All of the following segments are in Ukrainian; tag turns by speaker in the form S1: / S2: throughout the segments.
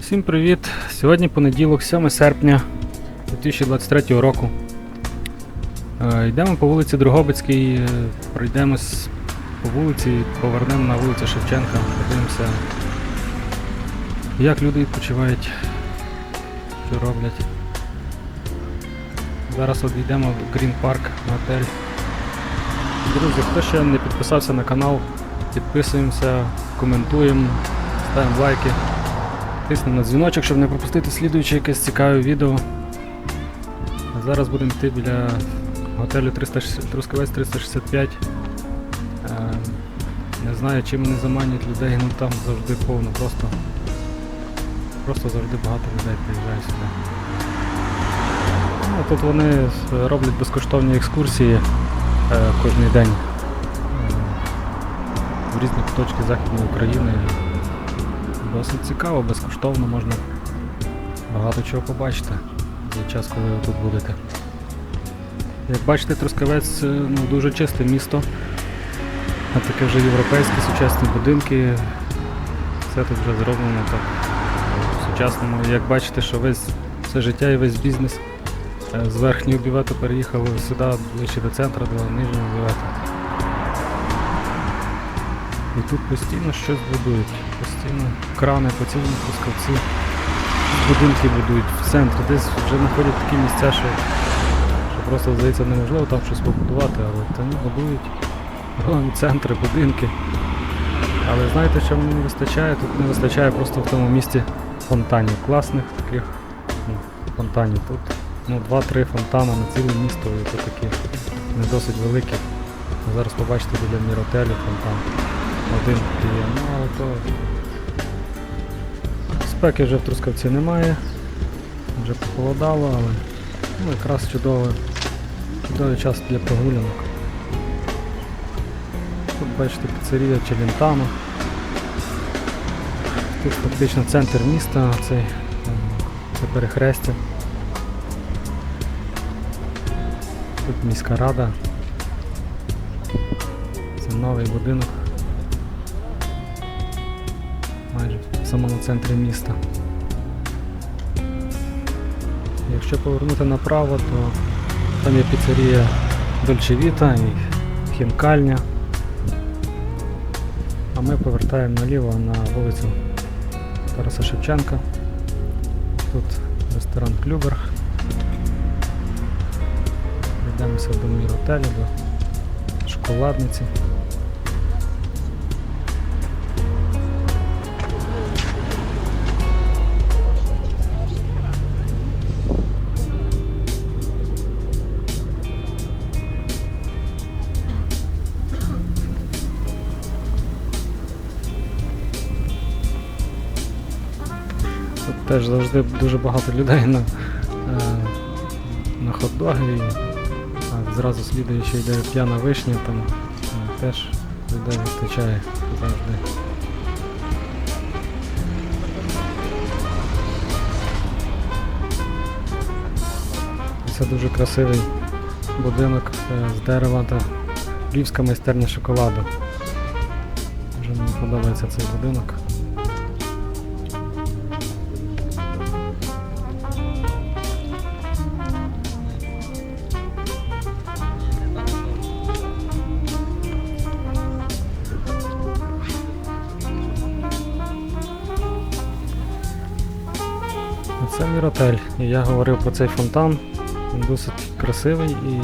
S1: Всім привіт! Сьогодні понеділок, 7 серпня 2023 року. Е, йдемо по вулиці Дрогобицькій, е, пройдемось по вулиці, повернемо на вулицю Шевченка, подивимося, як люди відпочивають, що роблять. Зараз от йдемо в Green Park готель. Друзі, хто ще не підписався на канал, підписуємося, коментуємо, ставимо лайки. Тиснемо на дзвіночок, щоб не пропустити слідуюче якесь цікаве відео. А зараз будемо йти біля готелю 360 Трускавець 365. Е, не знаю, чим вони заманюють людей, ну там завжди повно, просто, просто завжди багато людей приїжджає сюди. Ну, тут вони роблять безкоштовні екскурсії е, кожен день е, в різні куточки Західної України. Досить цікаво, безкоштовно можна багато чого побачити за час, коли ви тут будете. Як бачите, Трускавець е, ну, дуже чисте місто. А таке вже європейські сучасні будинки. Все тут вже зроблено так сучасному. Як бачите, що весь все життя і весь бізнес е, з верхнього бювету переїхали сюди, ближче до центру, до нижнього бювету. І тут постійно щось будують. Постійно крани по цілому трускавці. Будинки будують в центрі. Десь вже знаходять такі місця, що, що просто здається неможливо там щось побудувати, але там будують центри, будинки. Але знаєте, що мені не вистачає? Тут не вистачає просто в тому місті фонтанів. Класних таких ну, фонтанів. Тут ну, 2-3 фонтана на ціле місто, і це такі не досить великі. Зараз побачите біля міротелю фонтан один є. Ну, то спеки вже в Трускавці немає. Вже похолодало, але ну, якраз чудовий, чудовий час для прогулянок. Тут бачите піцерія Челентано. Тут фактично центр міста, цей, ем, це перехрестя. Тут міська рада. Це новий будинок майже в самому центрі міста. Якщо повернути направо, то там є піцерія Дольче Віта і хінкальня. А ми повертаємо наліво на вулицю Тараса Шевченка. Тут ресторан Клюберг. Йдемося до міротелю, до шоколадниці. Теж завжди дуже багато людей на, е, на хот-доги. І, зразу слідує, що йде п'яна вишня, там е, теж людей вистачає завжди. Це дуже красивий будинок е, з дерева та львівська майстерня шоколаду. Дуже мені подобається цей будинок. Це міротель. Я говорив про цей фонтан. Він досить красивий, і...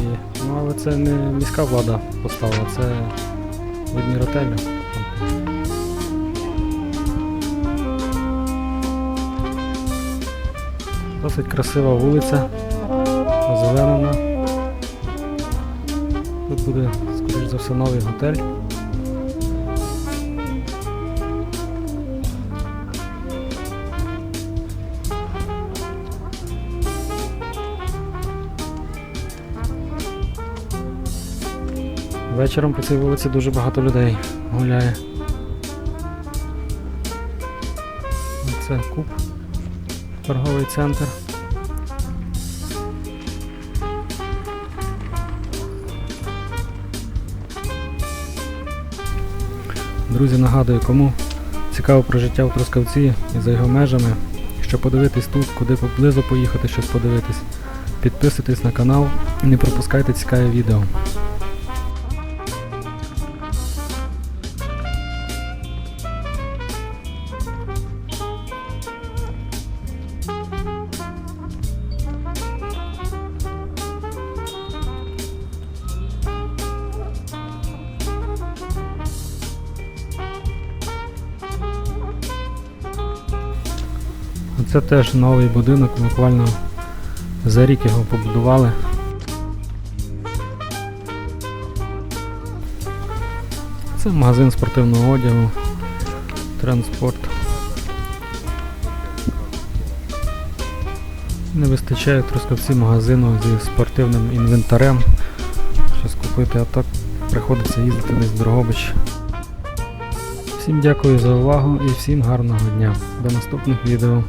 S1: ну, але це не міська влада поставила, це від міротелю. Досить красива вулиця, озеленена. Тут буде, скоріш за все, новий готель. Вечором по цій вулиці дуже багато людей гуляє. Це куб, торговий центр. Друзі, нагадую, кому цікаво про життя в Трускавці і за його межами, що подивитись тут, куди поблизу поїхати щось подивитись. Підписуйтесь на канал і не пропускайте цікаві відео. Це теж новий будинок, буквально за рік його побудували. Це магазин спортивного одягу, транспорт. Не вистачає Трускавці магазину зі спортивним інвентарем. Щось купити, а так приходиться їздити десь в Дрогобич. Всім дякую за увагу і всім гарного дня. До наступних відео.